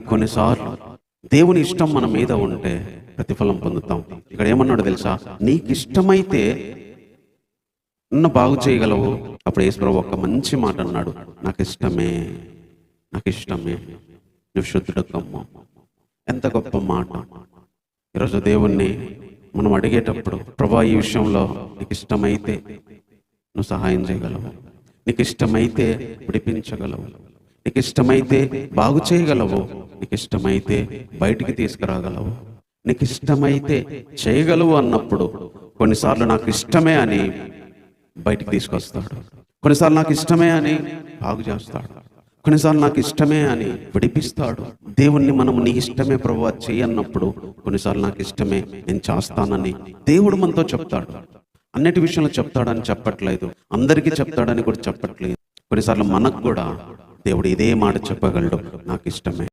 కొన్నిసార్లు దేవుని ఇష్టం మన మీద ఉంటే ప్రతిఫలం పొందుతాం. ఇక్కడ ఏమన్నాడు తెలుసా? నీకు ఇష్టమైతే నన్ను బాగు చేయగలవు. అప్పుడు యేసుప్రభు ఒక మంచి మాట అన్నాడు. నాకు ఇష్టమే నాకు ఇష్టమే నువ్వు శుద్ధుడు కమ్మ ఎంత గొప్ప మాట. ఈరోజు దేవుణ్ణి మనం అడిగేటప్పుడు ప్రభా ఈ విషయంలో నీకు ఇష్టమైతే నువ్వు సహాయం చేయగలవు. నీకు ఇష్టమైతే విడిపించగలవు. నీకు ఇష్టమైతే బాగు చేయగలవు. నీకు ఇష్టమైతే బయటికి తీసుకురాగలవు. నీకు ఇష్టమైతే చేయగలవు అన్నప్పుడు కొన్నిసార్లు నాకు ఇష్టమే అని బయటికి తీసుకొస్తాడు. కొన్నిసార్లు నాకు ఇష్టమే అని బాగు చేస్తాడు. కొన్నిసార్లు నాకు ఇష్టమే అని విడిపిస్తాడు. దేవుణ్ణి మనం నీ ఇష్టమే ప్రభు చేయన్నప్పుడు కొన్నిసార్లు నాకు ఇష్టమే నేను చేస్తానని దేవుడు మనతో చెప్తాడు. అన్నిటి విషయంలో చెప్తాడని చెప్పట్లేదు. అందరికీ చెప్తాడని కూడా చెప్పట్లేదు. కొన్నిసార్లు మనకు కూడా దేవుడు ఇదే మాట చెప్పగలడు. నాకు ఇష్టమే